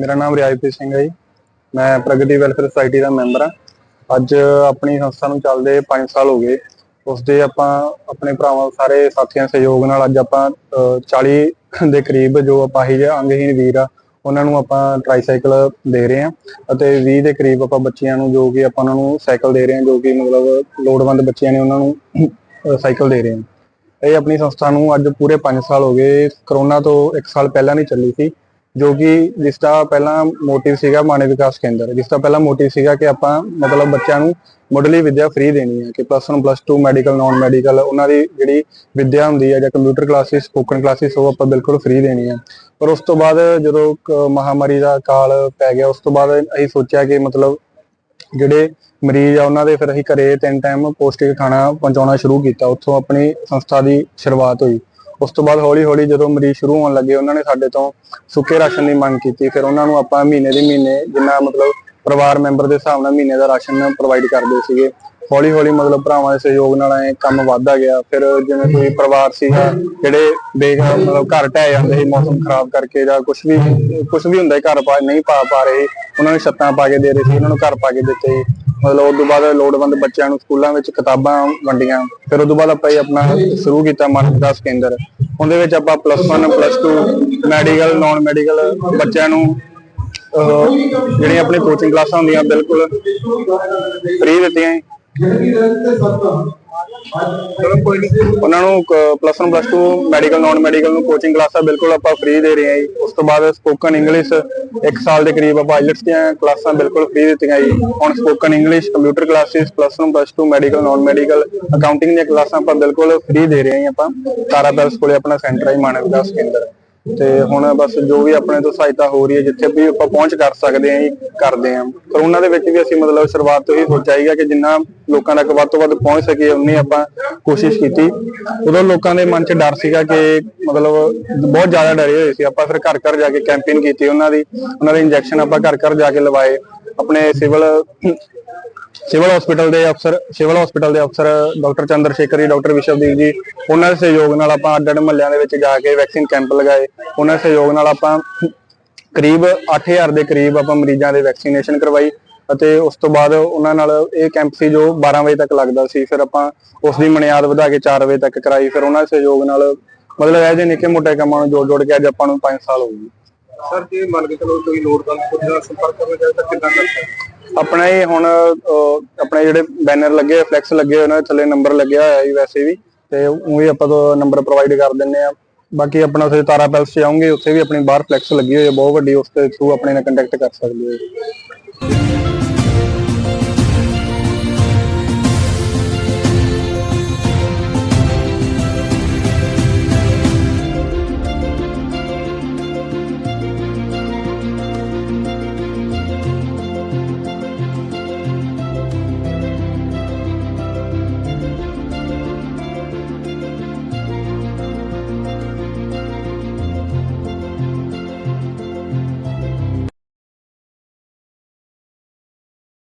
ਮੇਰਾ ਨਾਮ ਰਿਆਜਪ੍ਰੀਤ ਸਿੰਘ ਹੈ ਜੀ। ਮੈਂ ਪ੍ਰਗਤੀ ਵੈਲਫੇਅਰ ਸੁਸਾਇਟੀ ਦਾ ਮੈਂਬਰ ਹਾਂ। ਅੱਜ ਆਪਣੀ ਸੰਸਥਾ ਨੂੰ ਚੱਲਦੇ 5 ਸਾਲ ਹੋ ਗਏ। ਉਸ ਦੇ ਆਪਾਂ ਆਪਣੇ ਭਰਾਵਾਂ ਸਾਰੇ ਸਾਥੀਆਂ ਸਹਿਯੋਗ ਨਾਲ ਅੱਜ ਆਪਾਂ ਅਹ, 40 ਦੇ ਕਰੀਬ ਜੋ ਅਪਾਹਿਜ ਅੰਗਹੀਨ ਵੀਰ ਆ ਉਹਨਾਂ ਨੂੰ ਆਪਾਂ ਟ੍ਰਾਈਸਾਈਕਲ ਦੇ ਰਹੇ ਹਾਂ ਅਤੇ 20 ਦੇ ਕਰੀਬ ਆਪਾਂ ਬੱਚਿਆਂ ਨੂੰ ਜੋ ਕਿ ਆਪਾਂ ਉਹਨਾਂ ਨੂੰ ਸਾਈਕਲ ਦੇ ਰਹੇ ਹਾਂ ਜੋ ਕਿ ਮਤਲਬ ਲੋੜਵੰਦ ਬੱਚਿਆਂ ਨੇ ਉਹਨਾਂ ਨੂੰ ਸਾਈਕਲ ਦੇ ਰਹੇ ਹਾਂ। ਇਹ ਆਪਣੀ ਸੰਸਥਾ ਨੂੰ ਅੱਜ ਪੂਰੇ 5 ਸਾਲ ਹੋ ਗਏ। ਕਰੋਨਾ ਤੋਂ 1 ਸਾਲ ਪਹਿਲਾਂ ਨਹੀਂ ਚੱਲੀ ਸੀ। ਜੋ ਕਿ ਜਿਸ ਦਾ ਪਹਿਲਾਂ ਮੋਟਿਵ ਸੀਗਾ ਮਾਨਵ ਵਿਕਾਸ ਕੇਂਦਰ, ਜਿਸ ਦਾ ਪਹਿਲਾ ਮੋਟਿਵ ਸੀਗਾ ਕਿ ਆਪਾਂ ਮਤਲਬ ਬੱਚਿਆਂ ਨੂੰ ਮੁੱਢਲੀ ਵਿੱਦਿਆ ਫ੍ਰੀ ਦੇਣੀ ਹੈ, ਕਿ plus 1 plus 2 medical non medical ਉਹਨਾਂ ਦੀ ਜਿਹੜੀ ਵਿੱਦਿਆ ਹੁੰਦੀ ਹੈ ਜਾਂ ਕੰਪਿਊਟਰ ਕਲਾਸਿਸ ਸਪੋਕਨ ਕਲਾਸਿਸ ਉਹ ਆਪਾਂ ਬਿਲਕੁਲ ਫ੍ਰੀ ਦੇਣੀ ਹੈ। ਪਰ ਉਸ ਤੋਂ ਬਾਅਦ ਜਦੋਂ ਕ- ਮਹਾਮਾਰੀ ਦਾ ਕਾਲ ਪੈ ਗਿਆ, ਉਸ ਤੋਂ ਬਾਅਦ ਅਸੀਂ ਸੋਚਿਆ ਕਿ ਮਤਲਬ ਜਿਹੜੇ ਮਰੀਜ਼ ਆ, ਉਹਨਾਂ ਦੇ ਫਿਰ ਅਸੀਂ ਘਰੇ ਤਿੰਨ ਟਾਈਮ ਪੌਸ਼ਟਿਕ ਖਾਣਾ ਪਹੁੰਚਾਉਣਾ ਸ਼ੁਰੂ ਕੀਤਾ। ਉੱਥੋਂ ਆਪਣੀ ਸੰਸਥਾ ਦੀ ਸ਼ੁਰੂਆਤ ਹੋਈ। ਉਸ ਤੋਂ ਬਾਅਦ ਹੌਲੀ ਹੌਲੀ ਜਦੋਂ ਮਰੀਜ਼ ਸ਼ੁਰੂ ਹੋਣ ਲੱਗੇ, ਉਹਨਾਂ ਨੇ ਸਾਡੇ ਤੋਂ ਸੁੱਕੇ ਰਾਸ਼ਨ ਦੀ ਮੰਗ ਕੀਤੀ। ਫਿਰ ਉਹਨਾਂ ਨੂੰ ਆਪਾਂ ਮਹੀਨੇ ਦੇ ਮਹੀਨੇ ਜਿੰਨਾ ਮਤਲਬ ਪਰਿਵਾਰ ਮੈਂਬਰ ਦੇ ਹਿਸਾਬ ਨਾਲ ਮਹੀਨੇ ਦਾ ਰਾਸ਼ਨ ਪ੍ਰੋਵਾਈਡ ਕਰਦੇ ਸੀਗੇ। ਹੌਲੀ ਹੌਲੀ ਮਤਲਬ ਭਰਾਵਾਂ ਦੇ ਸਹਿਯੋਗ ਨਾਲ ਐ ਕੰਮ ਵੱਧਦਾ ਗਿਆ। ਫਿਰ ਜਿਵੇਂ ਕੋਈ ਪਰਿਵਾਰ ਸੀਗਾ, ਜਿਹੜੇ ਬੇਘਰ ਮਤਲਬ ਘਰ ਢਹਿ ਜਾਂਦੇ ਸੀ, ਮੌਸਮ ਖਰਾਬ ਕਰਕੇ ਜਾਂ ਕੁਝ ਵੀ ਕੁਝ ਵੀ ਹੁੰਦਾ ਘਰ ਪਾ, ਨਹੀਂ ਪਾ ਪਾ ਰਹੇ ਉਹਨਾਂ ਨੂੰ ਛੱਤਾਂ ਪਾ ਕੇ ਦੇ ਰਹੇ ਸੀ, ਉਹਨਾਂ ਨੂੰ ਘਰ ਪਾ ਕੇ ਦਿੱਤੇ ਮਤਲਬ ਉਸ ਤੋਂ ਬਾਅਦ ਲੋੜਵੰਦ ਬੱਚਿਆਂ ਨੂੰ ਸਕੂਲਾਂ ਵਿੱਚ ਕਿਤਾਬਾਂ ਵੰਡੀਆਂ ਫਿਰ ਉਸ ਤੋਂ ਬਾਅਦ ਆਪਾਂ ਇਹ ਆਪਣਾ ਸ਼ੁਰੂ ਕੀਤਾ ਮਨ ਵਿਕਾਸ ਕੇਂਦਰ ਉਹਦੇ ਵਿੱਚ ਆਪਾਂ plus 1 plus 2 medical non medical ਬੱਚਿਆਂ ਨੂੰ ਅਹ, ਜਿਹੜੀਆਂ ਆਪਣੀ ਕੋਚਿੰਗ ਕਲਾਸਾਂ ਹੁੰਦੀਆਂ ਬਿਲਕੁਲ ਫ੍ਰੀ ਦਿੱਤੀਆਂ ਜੀ। ਉਹਨਾਂ ਨੂੰ plus 1 plus 2 medical non medical ਨੂੰ ਕੋਚਿੰਗ ਕਲਾਸਾਂ ਬਿਲਕੁਲ ਆਪਾਂ ਫ੍ਰੀ ਦੇ ਰਹੇ ਹਾਂ ਜੀ। ਉਸ ਤੋਂ ਬਾਅਦ ਸਪੋਕਨ ਇੰਗਲਿਸ਼ 1 ਸਾਲ ਦੇ ਕਰੀਬ ਆਪਾਂ ਆਈਲਟਸ ਦੀਆਂ ਕਲਾਸਾਂ ਬਿਲਕੁਲ ਫ੍ਰੀ ਦਿੱਤੀਆਂ ਜੀ। ਹੁਣ spoken English computer classes plus 1 plus 2 medical non medical accounting ਦੀਆਂ ਕਲਾਸਾਂ ਆਪਾਂ ਬਿਲਕੁਲ ਫ੍ਰੀ ਦੇ ਰਹੇ ਹਾਂ ਆਪਾਂ। ਤਾਰਾ ਕੋਲੇ ਆਪਣਾ ਸੈਂਟਰ ਹੈ ਮਾਨਵ ਵਿਕਾਸ ਕੇਂਦਰ। ਤੇ ਹੁਣ ਬਸ ਜੋ ਵੀ ਆਪਣੇ ਤੋਂ ਸਹਾਇਤਾ ਹੋ ਰਹੀ ਹੈ, ਜਿੱਥੇ ਵੀ ਆਪਾਂ ਪਹੁੰਚ ਕਰ ਸਕਦੇ ਹਾਂ ਕਰਦੇ ਹਾਂ। ਕਰੋਨਾ ਦੇ ਵਿੱਚ ਵੀ ਅਸੀਂ ਮਤਲਬ ਸ਼ੁਰੂਆਤ ਤੋਂ ਹੀ ਸੋਚਿਆ ਸੀਗਾ ਕਿ ਜਿੰਨਾ ਲੋਕਾਂ ਤੱਕ ਵੱਧ ਤੋਂ ਵੱਧ ਪਹੁੰਚ ਸਕੀਏ ਉਨੀ ਆਪਾਂ ਕੋਸ਼ਿਸ਼ ਕੀਤੀ। ਉਦੋਂ ਲੋਕਾਂ ਦੇ ਮਨ 'ਚ ਡਰ ਸੀਗਾ ਕਿ ਮਤਲਬ ਬਹੁਤ ਜ਼ਿਆਦਾ ਡਰੇ ਹੋਏ ਸੀ। ਆਪਾਂ ਫਿਰ ਘਰ ਘਰ ਜਾ ਕੇ ਕੈਂਪੇਨ ਕੀਤੀ ਉਹਨਾਂ ਦੀ। ਉਹਨਾਂ ਦੇ ਇੰਜੈਕਸ਼ਨ ਆਪਾਂ ਘਰ ਘਰ ਜਾ ਕੇ ਲਵਾਏ। ਆਪਣੇ ਸਿਵਲ ਸਿਵਲ ਹਸਪੀਟਲ ਦੇ ਅਫਸਰ, ਸਿਵਲ ਹਸਪੀਟਲ ਦੇ ਅਫਸਰ ਡਾਕਟਰ ਚੰਦਰ ਸ਼ੇਖਰ ਜੀ ਡਾਕਟਰ ਵਿਸ਼ਵਦੀਪ ਜੀ, ਉਹਨਾਂ ਦੇ ਸਹਿਯੋਗ ਨਾਲ ਆਪਾਂ ਅੱਡ ਅੱਡ ਮਹੱਲਿਆਂ ਦੇ ਵਿੱਚ ਜਾ ਕੇ ਵੈਕਸੀਨ ਕੈਂਪ ਲਗਾਏ। ਉਹਨਾਂ ਦੇ ਸਹਿਯੋਗ ਨਾਲ ਆਪਾਂ ਕਰੀਬ 8000 ਦੇ ਕਰੀਬ ਆਪਾਂ ਮਰੀਜ਼ਾਂ ਦੇ ਵੈਕਸੀਨੇਸ਼ਨ ਕਰਵਾਈ ਅਤੇ ਉਸ ਤੋਂ ਬਾਅਦ ਉਹਨਾਂ ਨਾਲ ਇਹ ਕੈਂਪ ਸੀ ਜੋ 12 ਵਜੇ ਤੱਕ ਲੱਗਦਾ ਸੀ। ਫਿਰ ਆਪਾਂ ਉਸ ਦੀ ਮਨਿਆਦ ਵਧਾ ਕੇ 4 ਵਜੇ ਤੱਕ ਕਰਾਈ। ਫਿਰ ਉਹਨਾਂ ਦੇ ਸਹਿਯੋਗ ਨਾਲ ਮਤਲਬ ਇਹ ਜਿਹੇ ਨਿੱਕੇ ਮੋਟੇ ਕੰਮਾਂ ਨੂੰ ਜੋੜ ਜੋੜ ਕੇ ਅੱਜ ਆਪਾਂ ਨੂੰ 5 ਸਾਲ ਹੋ ਗਏ। ਸਰ, ਜੇ ਮੰਨ ਕੇ ਚਲੋ ਕੋਈ ਲੋੜਵੰਦ ਕੋਈ ਨਾਲ ਸੰਪਰਕ ਕਰਨਾ ਚਾਹੇ ਤਾਂ ਕਿੱਦਾਂ ਕਰ ਸਕਦਾ ਆਪਣਾ ਇਹ ਹੁਣ ਆਪਣੇ ਜਿਹੜੇ ਬੈਨਰ ਲੱਗੇ ਹੋਏ ਫਲੈਕਸ ਲੱਗੇ ਹੋਏ ਉਹਨਾਂ ਥੱਲੇ ਨੰਬਰ ਲੱਗਿਆ ਹੋਇਆ ਜੀ ਵੈਸੇ ਵੀ, ਤੇ ਉਹ ਵੀ ਆਪਾਂ ਤੋਂ ਨੰਬਰ ਪ੍ਰੋਵਾਈਡ ਕਰ ਦਿੰਨੇ ਆ ਬਾਕੀ ਆਪਣਾ ਉੱਥੇ ਤਾਰਾ ਪੈਲਸ 'ਚ ਉੱਥੇ ਵੀ ਆਪਣੀ ਬਾਹਰ ਫਲੈਕਸ ਲੱਗੀ ਹੋਈ ਹੈ, ਬਹੁਤ ਵੱਡੀ, ਉਸ ਦੇ ਥਰੂ ਆਪਣੇ ਨਾਲ ਕੰਟੈਕਟ ਕਰ ਸਕਦੇ ਹੋ।